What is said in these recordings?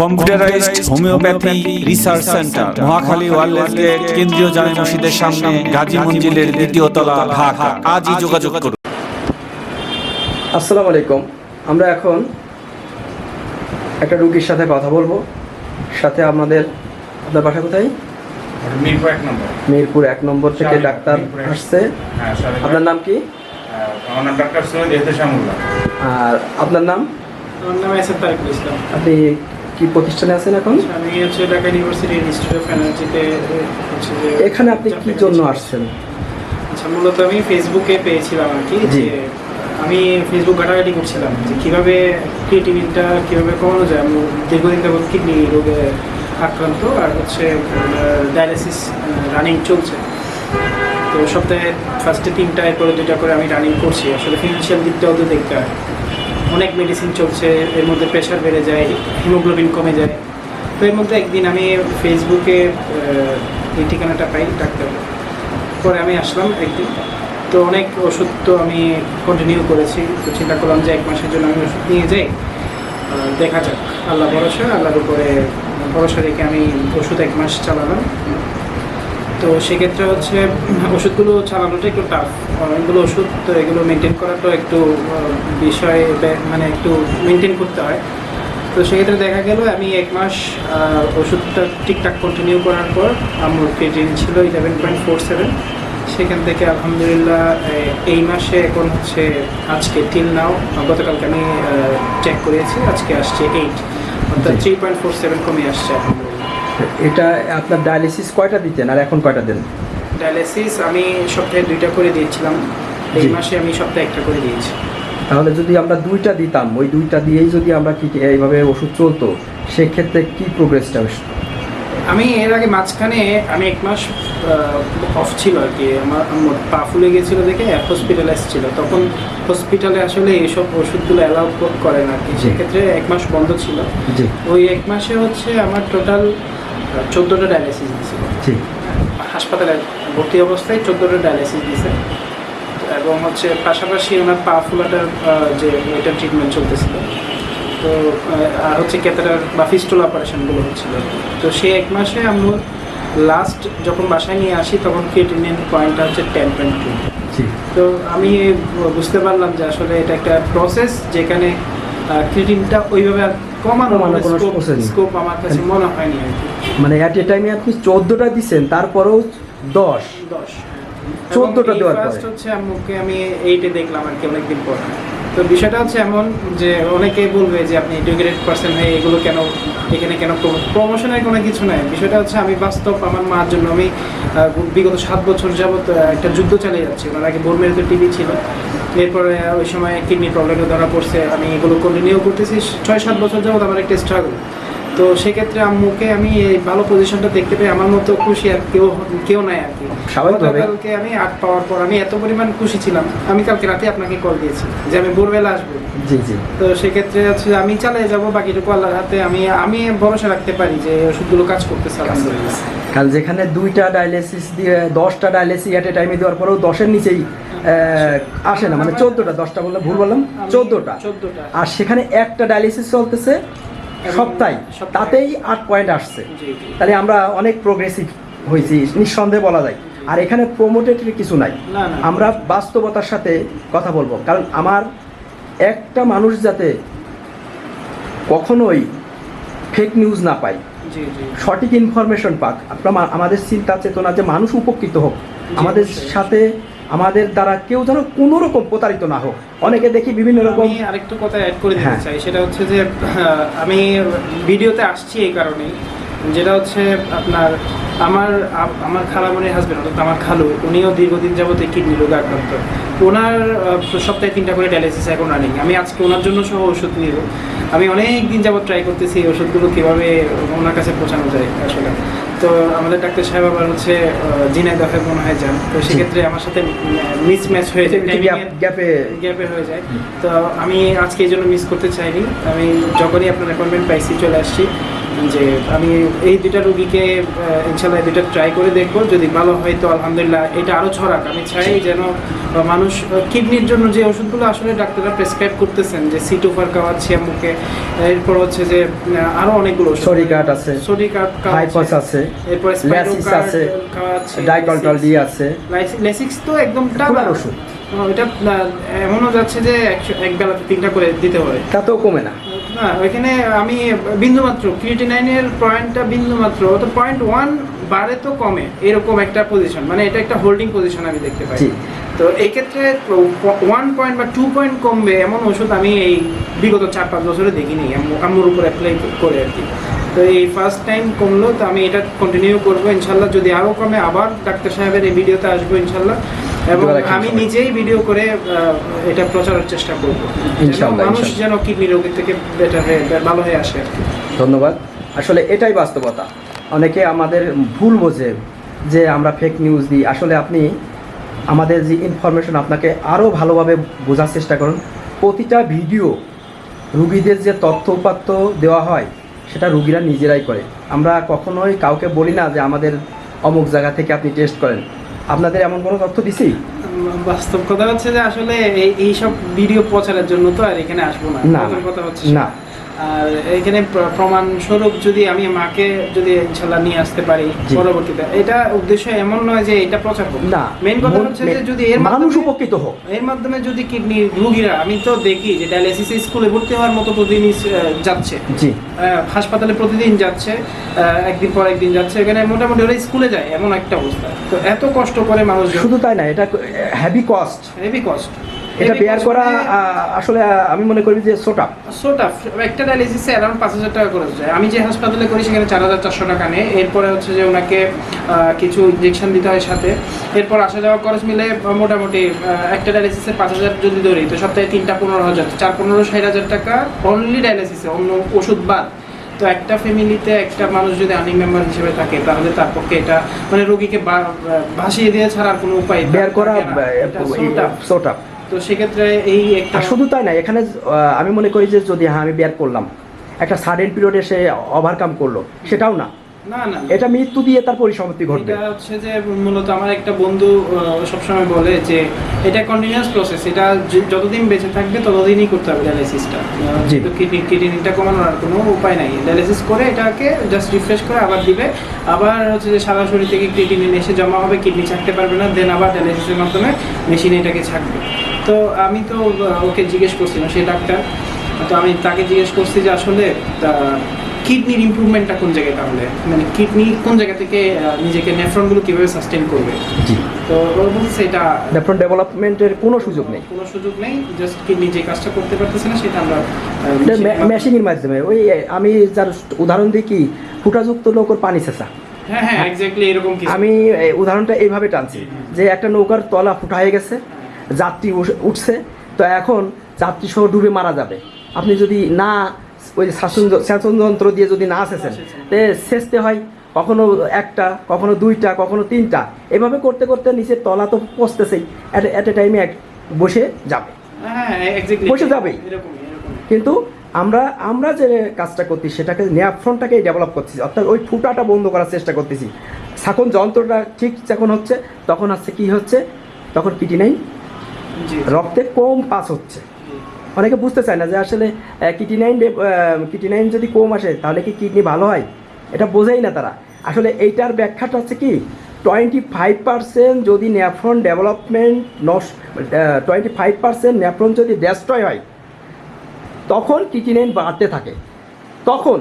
Computerised homeopathy research centre Mohakhali wireless gate কেন্দ্রীয় জামে মসজিদের সামনে গাজী মঞ্জিলের দ্বিতীয় তলা ঢাকা। আজই যোগাযোগ করুন। আসসালামু আলাইকুম। আমরা এখন একটা রুগীর সাথে কথা বলব। সাথে আমাদের আপনার বাসা কোথায়? মিরপুর এক নম্বর। মিরপুর এক নম্বর থেকে ডাক্তার আসছে। হ্যাঁ আপনার নাম কি? আমার নাম ডাক্তার সৈয়দ এহতেশামুল্লাহ আর আপনার নাম? আমার নাম এস এম তারিকুল ইসলাম। আপনি কি প্রতিষ্ঠানে আছেন এখন? আমি হচ্ছে ঢাকা ইউনিভার্সিটি ইনস্টিটিউট অফ এনার্জিতে এখানে আপনি কি জন্য আসছেন? আচ্ছা মূলত আমি ফেসবুকে পেয়েছিলাম আর কি যে আমি ফেসবুক ঘাটাঘাটি করছিলাম যে কীভাবে ক্রিয়েটিভিনটা কীভাবে কমানো যায় আমি দীর্ঘদিন যাবত কিডনি রোগে আক্রান্ত আর হচ্ছে ডায়ালিসিস রানিং চলছে। তো সপ্তাহে ফার্স্টে তিনটা এরপরে দুইটা করে আমি রানিং করছি। আসলে ফিনান্সিয়াল দিকটাও তো দেখতে হয়। অনেক মেডিসিন চলছে, এর মধ্যে প্রেশার বেড়ে যায় হিমোগ্লোবিন কমে যায়। তো এর মধ্যে একদিন আমি ফেসবুকে এই ঠিকানাটা পাই ডাক্তার। পরে আমি আসলাম একদিন। তো অনেক ওষুধ তো আমি কন্টিনিউ করেছি। তো চিন্তা করলাম যে এক মাসের জন্য আমি ওষুধ নিয়ে যাই। দেখা যাক। আল্লাহ ভরসা, আল্লাহর উপরে ভরসা রেখে আমি ওষুধ এক মাস চালালাম। তো সেক্ষেত্রে হচ্ছে ওষুধগুলো চালানোটা একটু টাফ অনেকগুলো ওষুধ তো এগুলো মেনটেন করাটাও একটু বিষয় মানে একটু মেনটেন করতে হয়। তো সেক্ষেত্রে দেখা গেল আমি এক মাস ওষুধটা ঠিকঠাক কন্টিনিউ করার পর আমার ক্রিয়েটিন ছিল ইলেভেন পয়েন্ট ফোর সেভেন সেখান থেকে আলহামদুলিল্লাহ এই মাসে এখন হচ্ছে আজকে টিল নাও গতকালকে আমি চেক করেছি আজকে আসছে এইট অর্থাৎ থ্রি পয়েন্ট ফোর সেভেন কমে আসছে আলহামদুলিল্লাহ এটা আপনার ডায়ালিসিস কয়টা দিতেন আর এখন কয়টা দেন? ডায়ালিসিস আমি সপ্তাহে দুইটা করে দিয়েছিলাম। এই মাসে আমি সপ্তাহে একটা করে দিয়েছি। তাহলে যদি আমরা দুইটা দিতাম ওই দুইটা দিয়েই যদি আমরা কি এইভাবে ওষুধ চলতো সেক্ষেত্রে কি প্রোগ্রেসটা আমি এর আগে মাঝখানে আমি এক মাস অফ ছিল আর কি। আমার পা ফুলে গিয়েছিল দেখে হসপিটালাইজ ছিল। তখন হসপিটালে আসলে এইসব ওষুধগুলো অ্যালাউ করে না আর কি। সেক্ষেত্রে এক মাস বন্ধ ছিল। ওই এক মাসে হচ্ছে আমার টোটাল চোদ্দোটা ডায়ালিসিস দিয়েছিল হাসপাতালে ভর্তি অবস্থায় চোদ্দোটা ডায়ালিসিস দিয়েছে এবং হচ্ছে পাশাপাশি ওনার পা ফুলাটার যে ওইটার ট্রিটমেন্ট চলতেছিল। তো আর হচ্ছে ক্যাথেটার বা ফিস্টুল অপারেশনগুলো হচ্ছিল। তো সেই এক মাসে আমরা লাস্ট যখন বাসায় নিয়ে আসি তখন ক্রিয়েটিনিন পয়েন্টটা হচ্ছে টেন পয়েন্ট টু জি। তো আমি বুঝতে পারলাম যে আসলে এটা একটা প্রসেস যেখানে ক্রিয়েটিনটা ওইভাবে কমানো কমানোর কোনো স্কোপ আমার কাছে মনে হয়নি মানে অ্যাট এ টাইমে আপনি চোদ্দোটা দিচ্ছেন তারপরেও দশ। দশ। 14টা দেওয়ার পরে। হচ্ছে আম্মুকে আমি এইটে দেখলাম আর কি অনেকদিন পর। তো বিষয়টা হচ্ছে এমন যে অনেকে বলবে যে আপনি এডুকেটেড পার্সন হয়ে এগুলো কেন এখানে কেন প্রমোশনের কোনো কিছু নাই। বিষয়টা হচ্ছে আমি বাস্তব আমার মার জন্য আমি বিগত সাত বছর যাবত একটা যুদ্ধ চালিয়ে যাচ্ছি। ওনার আগে টিভি ছিল। এরপরে ওই সময় কিডনি প্রবলেমে ধরা পড়ছে, আমি এগুলো কন্টিনিউ করতেছি। ছয়, সাত বছর যাবত আমার একটা স্ট্রাগল তো সেক্ষেত্রে আম্মুকে আমি এই ভালো পজিশনটা দেখতে পেয়ে আমার মতো খুশি আর কেউ কেউ নাই আর কি। স্বাভাবিকভাবে। আমি আট পাওয়ার পর আমি এত পরিমাণ খুশি ছিলাম। আমি কালকে রাতে আপনাকে কল দিয়েছি যে আমি ভোরবেলা আসব। জি জি। তো সেক্ষেত্রে হচ্ছে আমি চালিয়ে যাব বাকিটুকু আল্লাহর হাতে আমি আমি ভরসা রাখতে পারি যে ওষুধগুলো কাজ করতেছে কারণ যেখানে দুইটা ডায়ালিসিস দিয়ে দশটা ডায়ালিসিস অ্যাট এ টাইমে দেওয়ার পরেও দশের নিচেই আসে না। মানে চোদ্দোটা দশটা বললে ভুল বললাম চোদ্দোটা। চোদ্দোটা। আর সেখানে একটা ডায়ালিসিস চলতেছে সপ্তাহে। তাতেই আট পয়েন্ট আসছে। তাহলে আমরা অনেক প্রোগ্রেসিভ হয়েছি নিঃসন্দেহে বলা যায়। আর এখানে প্রমোটেড কিছু নাই। আমরা বাস্তবতার সাথে কথা বলব। কারণ আমার একটা মানুষ যাতে কখনোই ফেক নিউজ না পায় সঠিক ইনফরমেশন পাক আপনার আমাদের চিন্তা চেতনা যে মানুষ উপকৃত হোক আমাদের সাথে আমাদের দ্বারা কেউ যেন কোনো রকম প্রতারিত না হোক। অনেকে দেখি বিভিন্ন রকম আরেকটু কথা অ্যাড করে দিতে হ্যাঁ। চাই। সেটা হচ্ছে যে আমি ভিডিওতে আসছি এই কারণেই। যেটা হচ্ছে আপনার আমার আমার খালামণির হাজবেন্ড অর্থাৎ আমার খালু উনিও দীর্ঘদিন যাবত এই কিডনি রোগে আক্রান্ত। ওনার সপ্তাহে তিনটা করে ডায়ালিসিস এখন রানিং আমি আজকে ওনার জন্য সহ ওষুধ নিব। আমি অনেক দিন যাবত ট্রাই করতেছি এই ওষুধগুলো কীভাবে ওনার কাছে পৌঁছানো যায় আসলে। তো আমাদের ডাক্তার সাহেব আবার হচ্ছে জিনাই দফে মনে হয় যান। তো সেক্ষেত্রে আমার সাথে মিস ম্যাচ হয়ে যায় গ্যাপে গ্যাপে হয়ে যায়। তো আমি আজকে এই জন্য মিস করতে চাইনি। আমি যখনই আপনার অ্যাপয়েন্টমেন্ট পাইছি চলে আসছি। যে আমি এই দুইটা রুগীকে ইনশাল্লাহ দুইটা ট্রাই করে দেখব। যদি ভালো হয় তো আলহামদুলিল্লাহ এটা আরও ছড়াক। আমি চাই যেন মানুষ কিডনির জন্য যে ওষুধগুলো আসলে ডাক্তাররা প্রেসক্রাইব করতেছেন যে সিটোফার খাওয়াচ্ছি আম্মুকে এরপর হচ্ছে যে আহ, আরও অনেকগুলো সরিকাট আছে, সরিকাট হাইপস আছে এরপর আছে ডাইকলটল ডি আছে। লেসিক্স তো একদম টাকা ওষুধ। এটা এমনও যাচ্ছে যে এক বেলাতে তিনটা করে দিতে হয়। তাতেও কমে না। না ওইখানে আমি বিন্দু মাত্র ক্রিয়েটিনাইনের পয়েন্টটা বিন্দু মাত্র তো পয়েন্ট ওয়ান বাড়ে তো কমে এরকম একটা পজিশন মানে এটা একটা হোল্ডিং পজিশন আমি দেখতে পাই। তো এই ক্ষেত্রে ওয়ান পয়েন্ট বা টু পয়েন্ট কমবে এমন ওষুধ আমি এই বিগত চার পাঁচ বছরে দেখিনি আম্মু- আম্মুর উপর অ্যাপ্লাই করে আর কি তো এই ফার্স্ট টাইম কমলো তো আমি এটা কন্টিনিউ করব ইনশাল্লাহ যদি আরও কমে আবার ডাক্তার সাহেবের এই ভিডিওতে আসব ইনশাল্লাহ। এবং আমি নিজেই ভিডিও করে এটা প্রচারের চেষ্টা করব। মানুষ যেন কিডনি রোগের থেকে বেটার হয়ে ভালো হয়ে আসে। ধন্যবাদ। আসলে এটাই বাস্তবতা। অনেকে আমাদের ভুল বোঝে যে আমরা ফেক নিউজ দিই। আসলে আপনি আমাদের যে ইনফরমেশন আপনাকে আরও ভালোভাবে বোঝার চেষ্টা করুন। প্রতিটা ভিডিও রুগীদের যে তথ্য উপাত্ত দেওয়া হয় সেটা রুগীরা নিজেরাই করে। আমরা কখনোই কাউকে বলি না যে আমাদের অমুক জায়গা থেকে আপনি টেস্ট করেন। আপনাদের এমন কোনো তথ্য দিছি? বাস্তব কথা হচ্ছে যে আসলে এই সব ভিডিও প্রচারের জন্য তো আর এখানে আসব না। না, কথা হচ্ছে না। আর এখানে প্রমাণ স্বরূপ যদি আমি মাকে যদি ইনশাল্লাহ নিয়ে আসতে পারি পরবর্তীতে এটা উদ্দেশ্য এমন নয় যে এটা প্রচার করব না মেন কথা হচ্ছে যে যদি এর মানুষ উপকৃত হোক। এর মাধ্যমে যদি কিডনি রুগীরা আমি তো দেখি যে ডায়ালিসিস স্কুলে ভর্তি হওয়ার মতো প্রতিদিনই আহ, যাচ্ছে। জি। হাসপাতালে প্রতিদিন যাচ্ছে একদিন পর একদিন যাচ্ছে। এখানে মোটামুটি ওরা স্কুলে যায় এমন একটা অবস্থা। তো এত কষ্ট করে মানুষ শুধু তাই না এটা হেভি কস্ট হেভি কস্ট এটা বেয়ার করা আসলে আমি মনে করি যে সোটা। সোটা একটা ডায়ালিসিসে অ্যারাউন্ড পাঁচ হাজার টাকা খরচ যায়। আমি যে হাসপাতালে করি সেখানে চার হাজার চারশো টাকা নেয়। এরপরে হচ্ছে যে ওনাকে কিছু ইঞ্জেকশন দিতে হয় সাথে। এরপর আসা যাওয়া খরচ মিলে মোটামুটি একটা ডায়ালিসিসে পাঁচ হাজার যদি ধরি তো সপ্তাহে তিনটা পনেরো হাজার। চার পনেরো ষাট হাজার টাকা অনলি ডায়ালিসিসে অন্য ওষুধ বাদ। তো একটা ফ্যামিলিতে একটা মানুষ যদি আর্নিং মেম্বার হিসেবে থাকে তাহলে তার পক্ষে এটা মানে রোগীকে ভাসিয়ে দিয়ে ছাড়া আর কোনো উপায় বেয়ার করা সোটা। তো সেক্ষেত্রে এই একটা শুধু তাই না এখানে আমি মনে করি যে যদি হ্যাঁ আমি বেয়ার করলাম একটা সাডেন পিরিয়ডে সে ওভারকাম করল সেটাও না। না না। এটা মৃত্যু দিয়ে তার পরিসমাপ্তি ঘটবে। এটা হচ্ছে যে মূলত আমার একটা বন্ধু সবসময় বলে যে এটা কন্টিনিউয়াস প্রসেস এটা যতদিন বেঁচে থাকবে ততদিনই করতে হবে ডায়ালিসিসটা জি। কিডনি কিডনিটা কমানোর আর কোনো উপায় নাই। ডায়ালিসিস করে এটাকে জাস্ট রিফ্রেশ করে আবার দিবে। আবার হচ্ছে যে সারা শরীর থেকে কিডনি এসে জমা হবে কিডনি ছাকতে পারবে না দেন আবার ডায়ালিসিসের মাধ্যমে মেশিনে এটাকে ছাকবে তো আমি তো ওকে জিজ্ঞেস করছিলাম সেই ডাক্তার। তো আমি তাকে জিজ্ঞেস করছি যে আসলে কিডনির ইমপ্রুভমেন্টটা কোন জায়গায় তাহলে? মানে কিডনি কোন জায়গা থেকে নিজেকে নেফ্রনগুলো কীভাবে সাস্টেন করবে? তো বলছে এটা নেফ্রন ডেভেলপমেন্টের কোনো সুযোগ নেই। কোনো সুযোগ নেই জাস্ট কিডনি যে কাজটা করতে পারতেছে না সেটা আমরা মেশিনের মাধ্যমে ওই আমি যার উদাহরণ দিই কি ফুটাযুক্ত নৌকর পানি ছেঁচা। হ্যাঁ হ্যাঁ এক্স্যাক্টলি এরকম কিছু। আমি উদাহরণটা এইভাবে টানছি যে একটা নৌকার তলা ফুটা হয়ে গেছে যাত্রী উঠছে তো এখন যাত্রী সহ ডুবে মারা যাবে। আপনি যদি না ওই শাসন শাসন যন্ত্র দিয়ে যদি না তে সেচতে হয় কখনো একটা কখনো দুইটা কখনো তিনটা। এভাবে করতে করতে নিচের তলা তো পচতেছেই। অ্যাট এ টাইমে এক বসে যাবে। হ্যাঁ বসে যাবেই। কিন্তু আমরা আমরা যে কাজটা করছি সেটাকে নেয়াফ্রনটাকেই ডেভেলপ করছি অর্থাৎ ওই ফুটাটা বন্ধ করার চেষ্টা করতেছি। এখন যন্ত্রটা ঠিক যখন হচ্ছে তখন হচ্ছে কি হচ্ছে? তখন কিটিনাইন জি রক্তে কম পাস হচ্ছে। অনেকে বুঝতে চায় না যে আসলে কিটিনাইন কিটিনাইন যদি কম আসে, তাহলে কি কিডনি ভালো হয়? এটা বোঝেই না তারা। আসলে এইটার ব্যাখ্যাটা হচ্ছে কি টোয়েন্টি ফাইভ পার্সেন্ট যদি ন্যাফ্রন ডেভেলপমেন্ট নস টোয়েন্টি ফাইভ পার্সেন্ট ন্যাফ্রন যদি ডেস্ট্রয় হয়, তখন কিটিনাইন বাড়তে থাকে। তখন,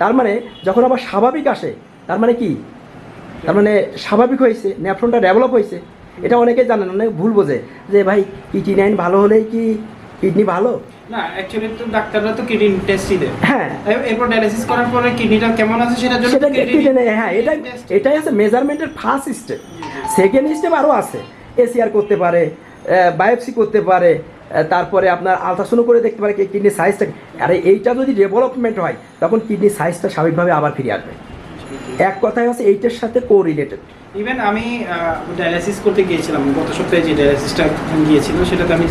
তার মানে যখন আবার স্বাভাবিক আসে, তার মানে কি? তার মানে স্বাভাবিক হয়েছে ন্যাফ্রনটা ডেভেলপ হয়েছে। এটা অনেকে জানেন অনেক ভুল বোঝে যে ভাই কিটিনাইন ভালো হলেই কি কিডনি ভালো? না অ্যাকচুয়ালি তো ডাক্তাররা তো কিডনি টেস্টই দেয়। হ্যাঁ। এরপর ডায়ালিসিস করার পরে কিডনিটা কেমন আছে সেটার জন্য সেটা kidney- কিডনি হ্যাঁ এটা এটাই আছে মেজারমেন্টের ফার্স্ট স্টেপ সেকেন্ড স্টেপ আরও আছে। এসিআর করতে পারে বায়োপসি করতে পারে তারপরে আপনার আলট্রাসাউন্ড করে দেখতে পারে কিডনি সাইজটা আরে এইটা যদি ডেভেলপমেন্ট হয় তখন কিডনি সাইজটা স্বাভাবিকভাবে আবার ফিরে আসবে। এক কথায় হচ্ছে এইটার সাথে কো রিলেটেড ইভেন আমি ডায়ালিসিস করতে গিয়েছিলাম। গত সপ্তাহে যে ডায়ালিসিসটা গিয়েছিল সেটাতে আমি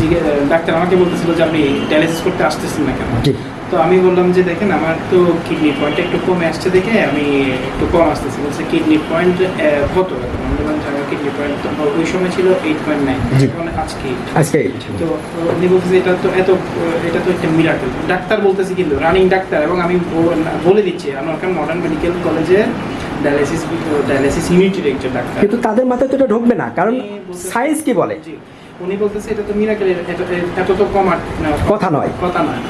ডাক্তার আমাকে বলতেছিল যে আপনি ডায়ালিসিস করতে আসতেছেন না কেন? তো আমি বললাম যে দেখেন আমার তো কিডনি পয়েন্ট একটু কমে আসছে দেখে আমি একটু কম আসতেছি। বলছে কিডনি পয়েন্ট কত? এখন বললাম যে আমার কিডনি পয়েন্ট ওই সময় ছিল এইট পয়েন্ট নাইন। আজকে আজকে তো উনি বলতেছে এটা তো এত এটা তো একটা মিরাকল ডাক্তার বলতেছে কিন্তু রানিং ডাক্তার এবং আমি বলে দিচ্ছি আমার মডার্ন মেডিকেল কলেজের ডায়ালিসিস ডায়ালিসিস ইউনিটের একজন ডাক্তার। কিন্তু তাদের মাথায় তো এটা ঢুকবে না কারণ সায়েন্স কি বলে? উনি বলতেছে এটা তো মিরাকেল এত তো কম আর কথা নয়। কথা নয়।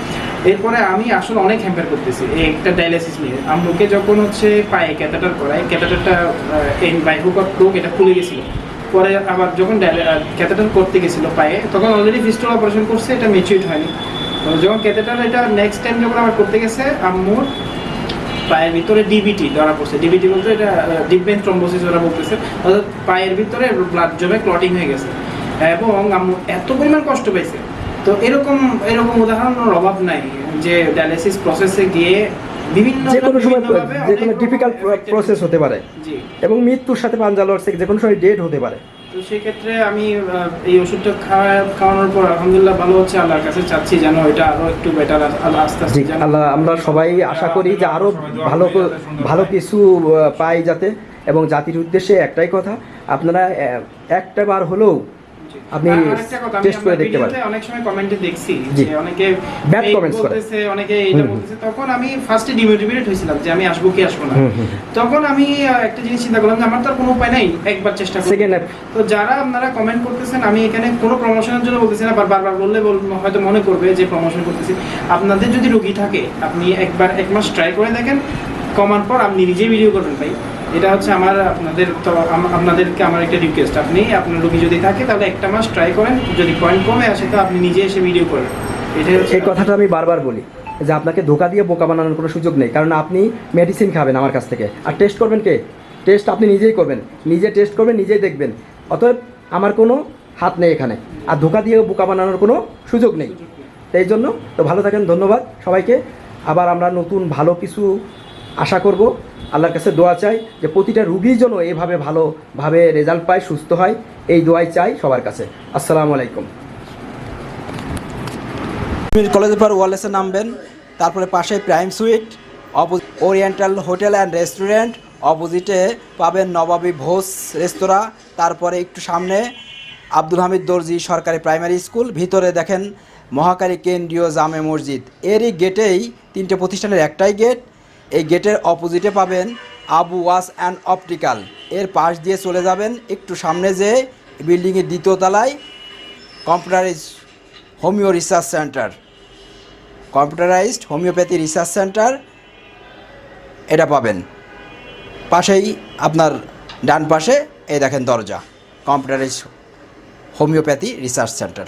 এরপরে আমি আসলে অনেক হ্যাম্পার করতেছি এই একটা ডায়ালিসিস নিয়ে। আম্মুকে যখন হচ্ছে পায়ে ক্যাথেটার করায় ক্যাথেটারটা এই বাইহুকার টোক এটা খুলে গেছিল। পরে আবার যখন ক্যাথেটার করতে গেছিল পায়ে তখন অলরেডি ফিস্টল অপারেশন করছে এটা মেচিউর হয়নি। যখন ক্যাথেটার এটা নেক্সট টাইম যখন আবার করতে গেছে আম্মুর পায়ের ভিতরে ডিবিটি ধরা পড়ছে। ডিবিটি বলতে এটা ডিপেন থ্রম্বোসিস ওরা বলতেছে অর্থাৎ পায়ের ভিতরে ব্লাড জমে ক্লটিং হয়ে গেছে। এবং আম্মু এত পরিমাণ কষ্ট পাইছে। তো এরকম এরকম উদাহরণের অভাব নাই যে ডায়ালিসিস প্রসেসে গিয়ে বিভিন্ন যে কোনো সময় যে কোনো ডিফিকাল্ট প্রসেস হতে পারে। এবং মৃত্যুর সাথে পাঞ্জা লড়ছে যে কোনো সময় ডেট হতে পারে। তো সেক্ষেত্রে আমি এই ওষুধটা খাওয়া খাওয়ানোর পর আলহামদুলিল্লাহ ভালো হচ্ছে আল্লাহর কাছে চাচ্ছি যেন এটা আরও একটু বেটার আস্তে আস্তে আল্লাহ আমরা সবাই আশা করি যে আরও ভালো ভালো কিছু পাই যাতে এবং জাতির উদ্দেশ্যে একটাই কথা আপনারা একটা বার হলেও। আপনি টেস্ট করে দেখতে পারেন। অনেক সময় কমেন্টে দেখছি যে অনেকে fake comments করে। বলতেছে অনেকে এইটা বলতেছে। তখন আমি ফার্স্টে ডিমোটিভেটেড হয়েছিলাম যে আমি আসব কি আসব না। তখন আমি একটা জিনিস চিন্তা করলাম যে আমার তো কোনো উপায় নাই একবার চেষ্টা করি সেকেন্ড তো যারা আপনারা কমেন্ট করতেছেন আমি এখানে কোনো প্রমোশনের জন্য বলতেছি না বার- বারবার বললে বল- হয়তো মনে করবে যে প্রমোশন করতেছি। আপনাদের যদি রোগী থাকে আপনি একবার এক মাস ট্রাই করে দেখেন কমার পর আপনি নিজেই ভিডিও করবেন ভাই। এটা হচ্ছে আমার আপনাদের আপনাদেরকে আমার একটা রিকোয়েস্ট আপনি, আপনার রোগী যদি থাকে, তাহলে একটা মাস ট্রাই করেন, যদি পয়েন্ট কমে আসে, তো আপনি নিজে এসে ভিডিও করেন। হচ্ছে এই কথাটা আমি বারবার বলি, যে আপনাকে ধোকা দিয়ে বোকা বানানোর কোনো সুযোগ নেই, কারণ আপনি মেডিসিন খাবেন আমার কাছ থেকে। আর টেস্ট করবেন কে? টেস্ট আপনি নিজেই করবেন। নিজে টেস্ট করবেন, নিজেই দেখবেন। অতএব আমার কোনো হাত নেই এখানে। আর ধোকা দিয়ে বোকা বানানোর কোনো সুযোগ নেই। তো এই জন্য, তো ভালো থাকেন, ধন্যবাদ সবাইকে। আবার আমরা নতুন ভালো কিছু আশা করব আল্লাহর কাছে দোয়া চাই যে প্রতিটা রুগীর জন্য এভাবে ভালোভাবে রেজাল্ট পায়, সুস্থ হয়, এই দোয়াই চাই সবার কাছে। আসসালামু আলাইকুম। কলেজের পর ওয়ালেসে নামবেন, তারপরে পাশে prime suite oriental hotel and restaurant, অপোজিটে পাবেন নবাবী ভোজ রেস্তোরাঁ, তারপরে একটু সামনে আব্দুল হামিদ দর্জি সরকারি প্রাইমারি স্কুল, ভিতরে দেখেন মহাকারী কেন্দ্রীয় জামে মসজিদ। এরই গেটেই তিনটে প্রতিষ্ঠানের একটাই গেট এই গেটের অপোজিটে পাবেন আবু ওয়াস অ্যান্ড অপটিক্যাল। এর পাশ দিয়ে চলে যাবেন একটু সামনে যে বিল্ডিংয়ের দ্বিতীয় তলায় computerise homeo research centre. Computerised homeopathy research centre এটা পাবেন। পাশেই আপনার ডান পাশে এই দেখেন দরজা কম্পিউটারাইজ হোমিওপ্যাথি রিসার্চ সেন্টার।